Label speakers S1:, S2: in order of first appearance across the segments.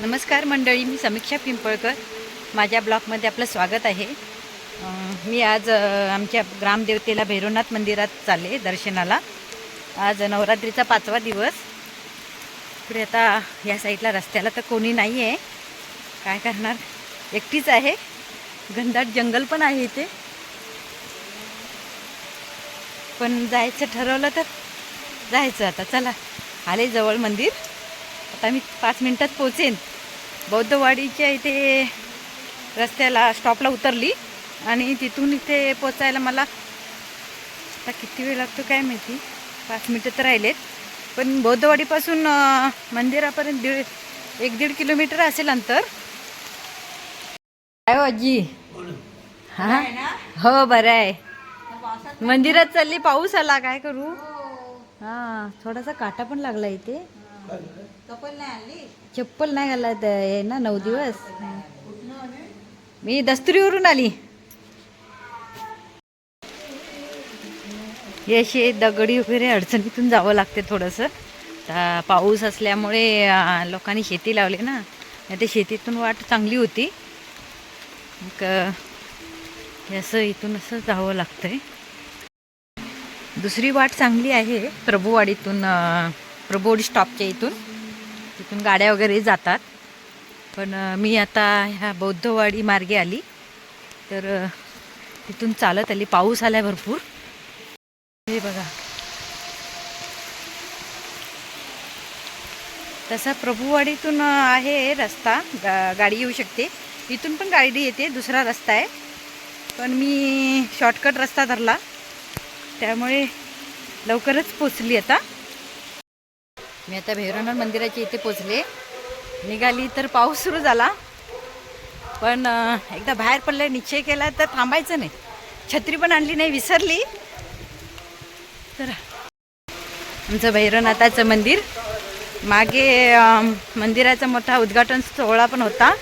S1: नमस्कार मंडळी मी समीक्षा पिंपळकर. माझ्या ब्लॉगमध्ये आपलं स्वागत आहे. मी आज आमच्या ग्रामदेवतेला भैरवनाथ मंदिरात चालले दर्शनाला. आज नवरात्रीचा पाचवा दिवस. पुढे आता या साईडला रस्त्याला तर कोणी नाही आहे काय करणार? एकटीच आहे. घनदाट जंगल पण आहे इथे. पण जायचं ठरवलं तर जायचं आता. चला आले जवळ मंदिर. आता मी पाच मिनटात पोचेन बौद्धवाडीच्या इथे रस्त्याला स्टॉपला उतरली आणि तिथून इथे पोचायला मला आता किती वेळ लागतो काय माहिती? पाच मिनटं तर राहिलेत. पण बौद्धवाडीपासून मंदिरापर्यंत दीड एक दीड किलोमीटर असेल अंतर. काय हो आजी? हा? हो बरं आहे. मंदिरात चालली पाऊस आला काय करू? हा थोडासा काटा पण लागला इथे. चप्पल नाही घालत आहे ना नऊ दिवस. मी दस्तुरीवरून आली. हे असे दगडी वगैरे अडचणीतून जावं लागते थोडंसं. आता पाऊस असल्यामुळे लोकांनी शेती लावली ना. नाही ते शेतीतून वाट चांगली होती. मग असं इथून असं जावं लागतंय. दुसरी वाट चांगली आहे प्रभुवाडीतून प्रबोड स्टॉपच्या इथून. तिथून गाड्या वगैरे जातात. पण मी आता ह्या बौद्धवाडी मार्गे आली. तर तिथून चालत आली. पाऊस आला भरपूर. हे बघा. तसा प्रभुवाडीतून आहे रस्ता. गा गाडी येऊ शकते. इथून पण गाडी येते. दुसरा रस्ता आहे. पण मी शॉर्टकट रस्ता धरला. त्यामुळे लवकरच पोचली आता. मी आता भैरवनाथ मंदिराच्या इथे पोचले. निघाली तर पाऊस सुरू झाला. पण एकदा बाहेर पडलं निश्चय केला तर थांबायचं नाही. छत्री पण आणली नाही विसरली. तर आमचं भैरवनाथाचं मंदिर. मागे मंदिराचा मोठा उद्घाटन सोहळा पण होता.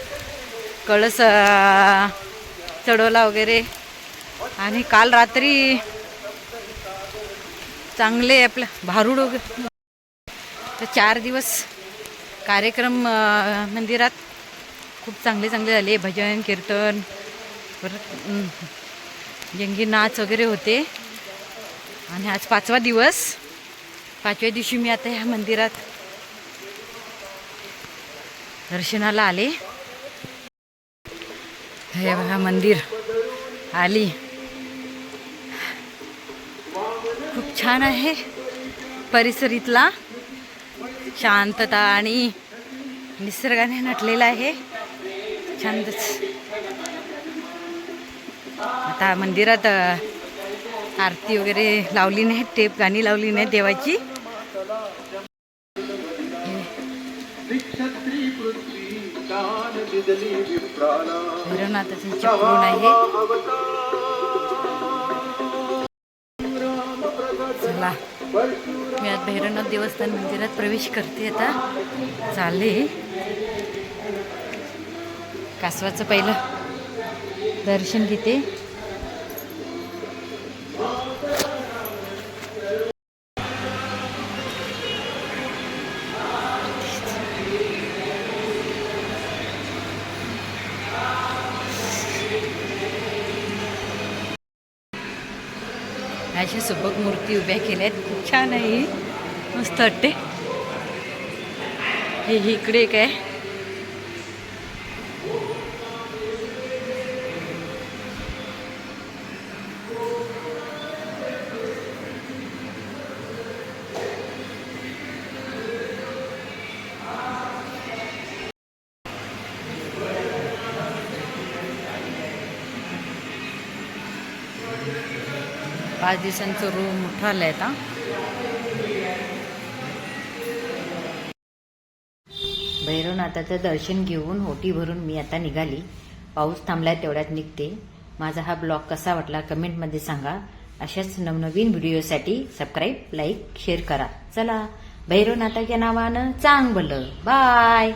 S1: कळस चढवला वगैरे. आणि काल रात्री चांगले आपलं भारूड वगैरे तर चार दिवस कार्यक्रम मंदिरात खूप चांगले चांगले झाले. भजन कीर्तन परत जंगी नाच वगैरे होते. आणि आज पाचवा दिवस. पाचव्या दिवशी मी आता ह्या मंदिरात दर्शनाला आले. हे बघा मंदिर आली. खूप छान आहे. परिसर इथला. शांतता आणि निसर्गाने नटलेला आहे. छानच. आता मंदिरात आरती वगैरे लावली नाही टेप गाणी लावली नाही देवाची. भैरवनाथाचं चक्रून आहे. चला. मी आज भैरवनाथ देवस्थान मंदिरात प्रवेश करते आता. चालले. कासवाचं पहिलं दर्शन घेते. अशा सुबक मूर्ती उभ्या केल्या आहेत खूप छान आहे ही. मस्त वाटते हे इकडे एक आहे. पाच दिवसांचं रूम मोठं आलं आहे आता. भैरवनाथाचं दर्शन घेऊन होटी भरून मी आता निघाली. पाऊस थांबलाय तेवढ्यात निघते. माझा हा ब्लॉग कसा वाटला कमेंटमध्ये सांगा. अशाच नवनवीन व्हिडिओसाठी सबस्क्राईब लाईक शेअर करा. चला भैरवनाथाच्या नावानं चांगलं. बाय!